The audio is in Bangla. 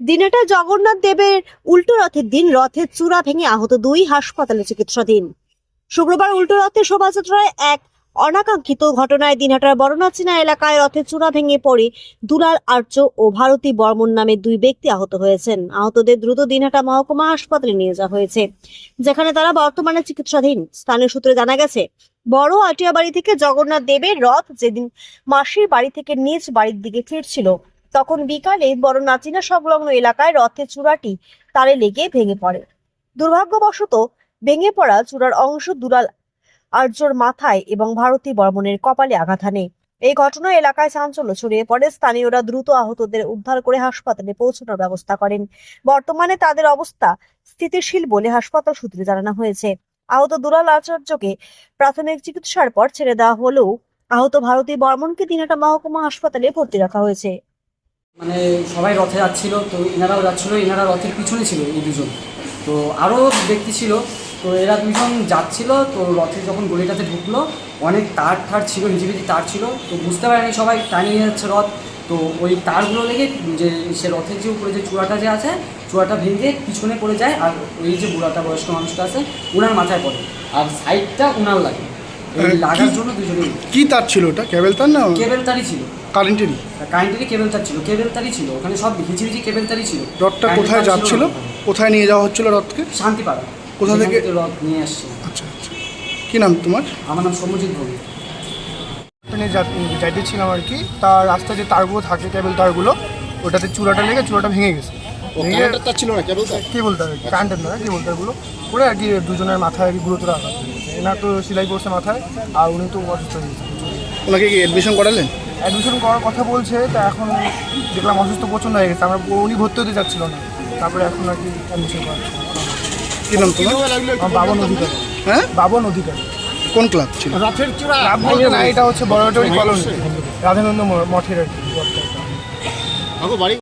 দিনাটা জগন্নাথ দেবের উল্টো রথের দিন রথের চূড়া ভেঙে আহত দুই হাসপাতালে চিকিৎসাধীন। শুক্রবার উল্টো রথের শোভাযাত্রায় এক অনাকাঙ্ক্ষিত ঘটনায় দিনহাটার বড়নাচিনা এলাকায় রথের চূড়া ভেঙে পড়ে দুলাল আর্য ও ভারতী বর্মন নামে দুই ব্যক্তি আহত হয়েছেন। আহতদের দ্রুত দিনহাটা মহকুমা হাসপাতালে নিয়ে যাওয়া হয়েছে, যেখানে তারা বর্তমানে চিকিৎসাধীন। স্থানীয় সূত্রে জানা গেছে, বড় আটিয়া বাড়ি থেকে জগন্নাথ দেবের রথ যেদিন মাসির বাড়ি থেকে নিজ বাড়ির দিকে ফিরছিল তখন বিকালে বড় নাচিনা সংলগ্ন এলাকায় রথের চূড়াটি তারে লেগে ভেঙে পড়ে। দুর্ভাগ্যবশত ভেঙে পড়া চূড়ার অংশ দুলাল আর্যর মাথায় এবং ভারতী বর্মনের কপালে আঘাত হানে। এই ঘটনায় এলাকায় চাঞ্চল্য ছড়িয়ে পড়ে। স্থানীয়রা দ্রুত আহতদের উদ্ধার করে হাসপাতালে পৌঁছানোর ব্যবস্থা করেন। বর্তমানে তাদের অবস্থা স্থিতিশীল বলে হাসপাতাল সূত্রে জানানো হয়েছে। আহত দুলাল আচার্যকে প্রাথমিক চিকিৎসার পর ছেড়ে দেওয়া হলেও আহত ভারতী বর্মনকে দিনাটা মহকুমা হাসপাতালে ভর্তি রাখা হয়েছে। মানে সবাই রথে যাচ্ছিল, তো এনারাও যাচ্ছিল এনারা রথের পিছনে ছিল এই দুজন। তো আরও ব্যক্তি ছিল, তো এরা দুজন যাচ্ছিল, তো রথে যখন গলিটাতে ঢুকলো, অনেক তার ঠার ছিল হিজিবিজি তার ছিল, তো বুঝতে পারেনি সবাই টানিয়ে যাচ্ছে রথ। তো ওই তারগুলো লেগে যে সে রথের যে উপরে যে চূড়াটা যে আছে, চূড়াটা ভেঙে পিছনে পড়ে যায়, আর ওই যে বুড়াটা বয়স্ক মানুষটা আছে ওনার মাথায় পড়ে। আর সাইডটা ওনার লাগে। লাগার কি- জন্য দুজনেই। কি তার ছিল ওটা? কেবল তার না? কেবেল তারই ছিল। কারেন্টেরই? কারেন্টেরই কেবেল তার ছিল। কেবেল তারই ছিল। ওখানে সব হিজিবিজি কেবেল তারই ছিল। রথটা কোথায় যাচ্ছিল? কোথায় নিয়ে যাওয়া হচ্ছিল রথকে? শান্তিপাড়া। কোথা থেকে? রথ নিয়ে আসছে আচ্ছা আচ্ছা। কি নাম তোমার? আমার নাম সৌম্যজিৎ ভৌমিক। ওখানে যা- যাইতেছিলাম আর কি তার রাস্তায় যে তারগুলো থাকে কেবল তারগুলো ওটাতে চূড়াটা লেগে চূড়াটা ভেঙে গেছে। ভেঙে তার ছিল না কেবল তার? কেবল তার কারেন্টের নয় কেবল তারগুলো পরে আর কি দুজনের মাথায় আর কি গুরুতর আঘাত। হয়েছে এনার তো সেলাই পড়ছে মাথায় আর উনি তো অসুস্থ হয়ে গেছে। ওনাকে কি এডমিশন করালেন? অ্যাডমিশন করার কথা বলছে তা এখন দেখলাম অসুস্থ প্রচণ্ড হয়ে গেছে আমরা উনি ভর্তি হতে চাচ্ছিল না। তারপরে এখন আর কি অ্যাডমিশন করাচ্ছে কি নাম তোমার? বাবন অধিকার। হ্যাঁ? বাবন অধিকার। কোন ক্লাব ছিল? বলতে না এটা হচ্ছে বড় কলোনি। রাধানন্দ মঠের আর কি।